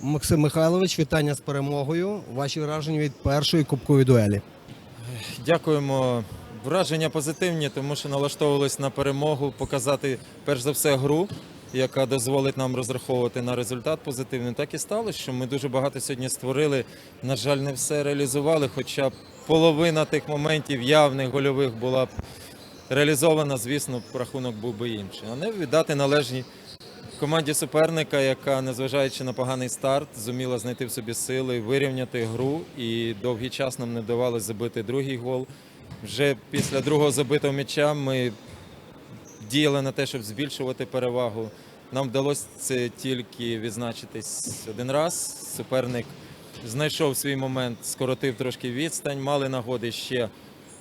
Максим Михайлович, вітання з перемогою. Ваші враження від першої кубкової дуелі. Дякуємо. Враження позитивні, тому що налаштовувалися на перемогу, показати перш за все гру, яка дозволить нам розраховувати на результат позитивний. Так і сталося, що ми дуже багато сьогодні створили. На жаль, не все реалізували, хоча половина тих моментів явних гольових була б реалізована, звісно, рахунок був би інший. А не віддати належні команді суперника, яка, незважаючи на поганий старт, зуміла знайти в собі сили, вирівняти гру, і довгий час нам не вдавалося забити другий гол. Вже після другого забитого м'яча ми діяли на те, щоб збільшувати перевагу. Нам вдалося це тільки відзначитись один раз. Суперник знайшов свій момент, скоротив трошки відстань, мали нагоди ще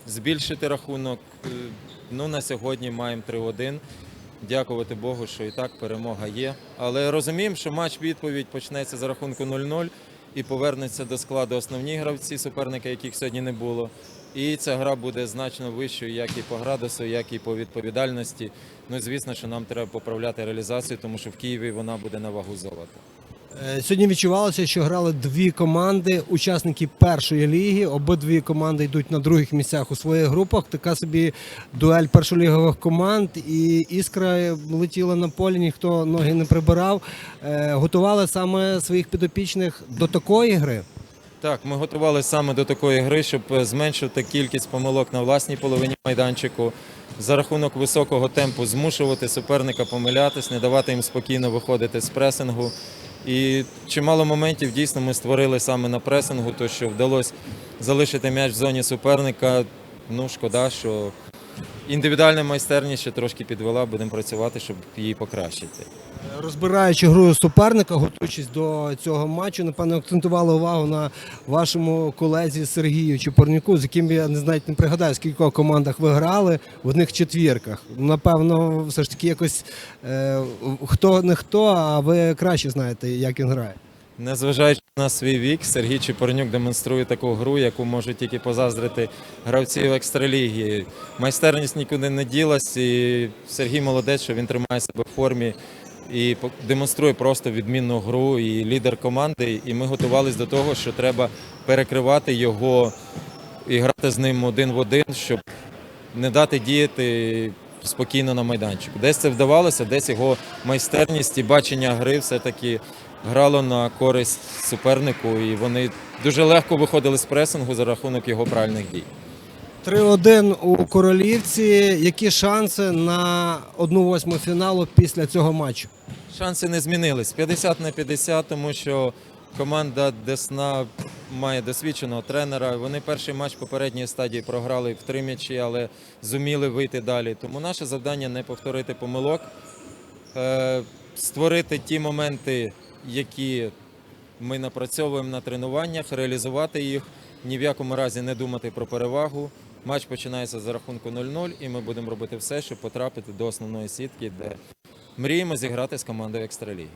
збільшити рахунок. Е, Ну, на сьогодні маємо 3-1. Дякувати Богу, що і так перемога є. Але розуміємо, що матч відповідь почнеться за рахунку 0-0 і повернеться до складу основні гравці суперника, яких сьогодні не було. І ця гра буде значно вищою, як і по градусу, як і по відповідальності. Ну звісно, що нам треба поправляти реалізацію, тому що в Києві вона буде на вагу золота. Е, Сьогодні відчувалося, що грали дві команди, учасники першої ліги. Обидві команди йдуть на других місцях у своїх групах. Така собі дуель першолігових команд. І іскра летіла на полі, ніхто ноги не прибирав. Е, Готували саме своїх підопічних до такої гри. Так, ми готувалися саме до такої гри, щоб зменшити кількість помилок на власній половині майданчику. За рахунок високого темпу змушувати суперника помилятись, не давати їм спокійно виходити з пресингу. І чимало моментів дійсно ми створили саме на пресингу, то що вдалося залишити м'яч в зоні суперника. Ну, шкода, що індивідуальна майстерність ще трошки підвела, будемо працювати, щоб її покращити. Розбираючи гру суперника, готуючись до цього матчу, напевно, акцентували увагу на вашому колезі Сергію Чепурняку, з яким я не знаю, не пригадаю, скількох командах ви грали в одних четвірках. Напевно, все ж таки якось е, хто не хто, а ви краще знаєте, як він грає. Незважаючи на свій вік, Сергій Чепорнюк демонструє таку гру, яку можуть тільки позаздрити гравці в екстралігі. Майстерність нікуди не ділась, і Сергій молодець, що він тримає себе в формі і демонструє просто відмінну гру і лідер команди. І ми готувалися до того, що треба перекривати його і грати з ним один в один, щоб не дати діяти спокійно на майданчику. Десь це вдавалося, десь його майстерність і бачення гри все-таки грало на користь супернику, і вони дуже легко виходили з пресингу за рахунок його правильних дій. 3-1 у королівці. Які шанси на 1-8 фіналу після цього матчу? Шанси не змінились 50 на 50, тому що команда Десна має досвідченого тренера. Вони перший матч попередньої стадії програли в три м'ячі, але зуміли вийти далі. Тому наше завдання не повторити помилок, е, створити ті моменти, які ми напрацьовуємо на тренуваннях, реалізувати їх, ні в якому разі не думати про перевагу. Матч починається за рахунку 0-0, і ми будемо робити все, щоб потрапити до основної сітки, де мріємо зіграти з командою екстраліги.